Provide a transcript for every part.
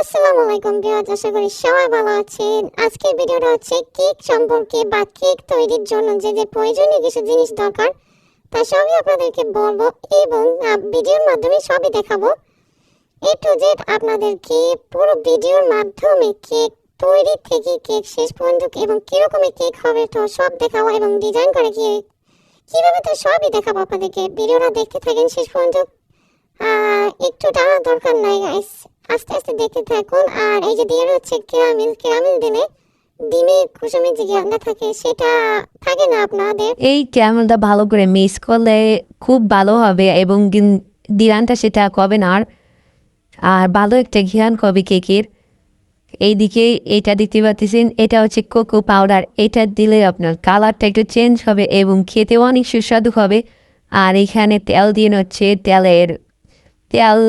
আসসালামু আলাইকুম বিয়াজ আশা করি সবাই ভালো আছেন। আজকের ভিডিওটা হচ্ছে কেক সম্পর্কে বা কেক তৈরির জন্য যে যে প্রয়োজনীয় কিছু জিনিস দরকার, তা সবই আপনাদেরকে বলব এবং ভিডিওর মাধ্যমে সবই দেখাবো। এ টু জেড আপনাদেরকে পুরো ভিডিওর মাধ্যমে কেক তৈরি থেকে কেক শেষ পর্যন্ত এবং কিরকমের কেক হবে তো সব দেখাবো এবং ডিজাইন করে কি কীভাবে তো সবই দেখাবো আপনাদেরকে। ভিডিওটা দেখতে থাকেন শেষ পর্যন্ত। একটু টানা দরকার নাই গাইস আস্তে আস্তে দেখতে থাকুন। আর এই যে দিয়ে হচ্ছে কেরামিল কেরামিল দিলে ডিমে কুসুমের যে জ্ঞানটা থাকে সেটা থাকে না আপনাদের? এই ক্যামেলটা ভালো করে মিক্স করলে খুব ভালো হবে এবং দিরানটা সেটা কবে না আর আর ভালো একটা ঘিরান কবে কেকের? এইদিকে এটা দেখতে পাচ্ছেন, এটা হচ্ছে কোকো পাউডার। এটা দিলে আপনার কালারটা একটু চেঞ্জ হবে এবং খেতেও অনেক সুস্বাদু হবে। আর এখানে তেল দিয়ে হচ্ছে তেলের তেল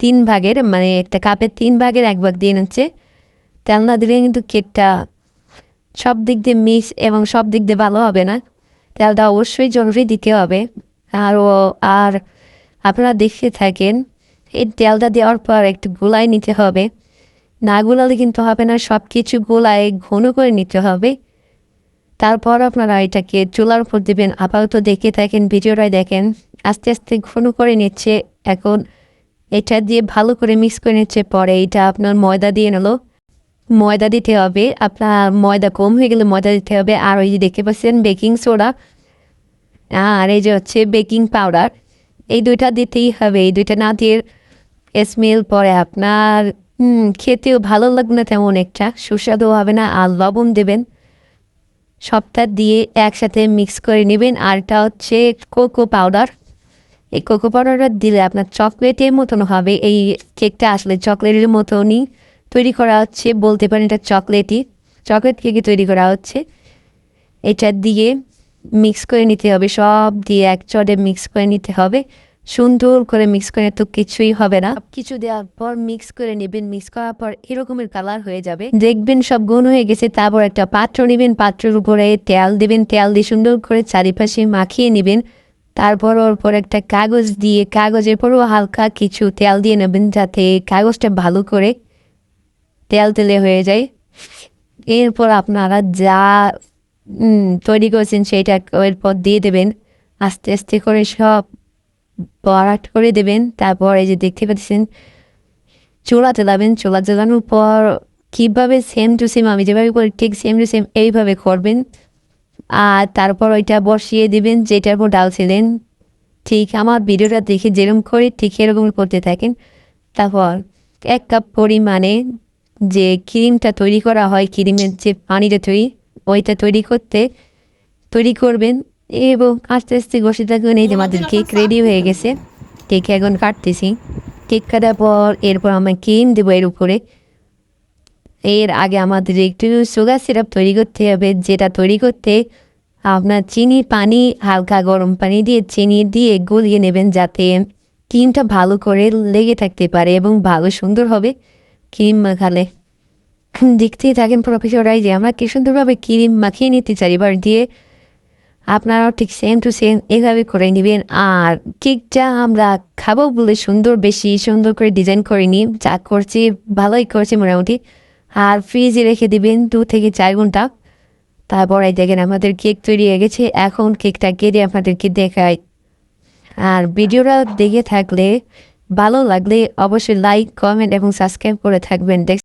তিন ভাগের মানে একটা কাপের তিন ভাগের এক ভাগ দিয়ে নিচ্ছে। তেল না দিলে কিন্তু কেকটা সব দিক দিয়ে মিক্স এবং সব দিক দিয়ে ভালো হবে না। তেলটা অবশ্যই জরুরি দিতে হবে। আর ও আর আপনারা দেখতে থাকেন, এই তেলটা দেওয়ার পর একটু গোলাই নিতে হবে। না গোলালে কিন্তু হবে না সব কিছু গোলায় ঘন করে নিতে হবে। তারপর আপনারা এটাকে চুলার উপর দেবেন। আপাতত দেখে থাকেন ভিডিওটাই দেখেন। আস্তে আস্তে ঘন করে নিচ্ছে। এখন এটা দিয়ে ভালো করে মিক্স করে নিচ্ছে, পরে এটা আপনার ময়দা দিয়ে নিল। ময়দা দিতে হবে, আপনার ময়দা কম হয়ে গেলে ময়দা দিতে হবে। আর ওই যে দেখতে পাচ্ছেন বেকিং সোডা আর এই যে হচ্ছে বেকিং পাউডার এই দুইটা দিতেই হবে। এই দুইটা না দিয়ে স্মেল পরে আপনার খেতেও ভালো লাগবে না তেমন একটা, সুস্বাদু হবে না, আর লবণ দেবেন। সবটা দিয়ে একসাথে মিক্স করে নেবেন। আর এটা হচ্ছে কোকো পাউডার এই কোকো পাউডারটা দিলে আপনার চকলেটের মতন হবে। এই কেকটা আসলে চকলেটের মতনই তৈরি করা হচ্ছে। বলতে পারেন এটা চকলেটই চকলেট কেকই তৈরি করা হচ্ছে। এটা দিয়ে মিক্স করে নিতে হবে। সব দিয়ে এক চটে মিক্স করে নিতে হবে। সুন্দর করে মিক্স করে তো কিছুই হবে না। কিছু দেওয়ার পর মিক্স করে নেবেন। মিক্স করার পর এরকমের কালার হয়ে যাবে। দেখবেন সব গুণ হয়ে গেছে। তারপর একটা পাত্র নেবেন। পাত্রের উপরে তেল দেবেন। তেল দিয়ে সুন্দর করে চারিপাশে মাখিয়ে নেবেন। তারপর ওর পর একটা কাগজ দিয়ে, কাগজের পরও হালকা কিছু তেল দিয়ে নেবেন যাতে কাগজটা ভালো করে তেল তেলে হয়ে যায়। এরপর আপনারা যা তৈরি করেছেন সেটা এরপর দিয়ে দেবেন। আস্তে আস্তে করে সব বরাট করে দেবেন। তারপর এই যে দেখতে পাচ্ছেন, চোলা তেলাবেন চোলা তেলানোর পর কীভাবে সেম টু সেম আমি যেভাবে করি ঠিক সেম টু সেম এইভাবে করবেন। আর তারপর ওইটা বসিয়ে দিবেন যেটার উপর ডাল ছিলেন। ঠিক আমার ভিডিওটা দেখে যেরকম করে ঠিক এরকম করতে থাকেন। তারপর এক কাপ পরিমাণে যে ক্রিমটা তৈরি করা হয় ক্রিমের যে পানিটা তৈরি ওইটা তৈরি করতে তৈরি করবেন এবং আস্তে আস্তে বসে থাকবেন। এই যে আমাদের কেক রেডি হয়ে গেছে। কেক এখন কাটতেছি। কেক কাটার পর এরপর আমরা ক্রিম দেবো এর উপরে। এর আগে আমাদের একটু সুগার সিরাপ তৈরি করতে হবে, যেটা তৈরি করতে আপনার চিনি পানি, হালকা গরম পানি দিয়ে চিনি দিয়ে গলিয়ে নেবেন যাতে ক্রিমটা ভালো করে লেগে থাকতে পারে এবং ভালো সুন্দর হবে ক্রিম মাখালে। দেখতেই থাকেন প্রফেসরাই যে আমরা কি সুন্দরভাবে ক্রিম মাখিয়ে নিতে চাই, এবার দিয়ে আপনারাও ঠিক সেম টু সেম এভাবে করে নেবেন। আর কেকটা আমরা খাব বলে সুন্দর, বেশি সুন্দর করে ডিজাইন করে নিই যা করছি ভালোই করছি মোটামুটি। আর ফ্রিজে রেখে দিবেন দু থেকে চার ঘণ্টা। তারপর এই দেখেন আমাদের কেক তৈরি হয়ে গেছে। এখন কেকটা কেটে আপনাদেরকে দেখাই। আর ভিডিওটা দেখে থাকলে ভালো লাগলে অবশ্যই লাইক কমেন্ট এবং সাবস্ক্রাইব করে থাকবেন। দেখ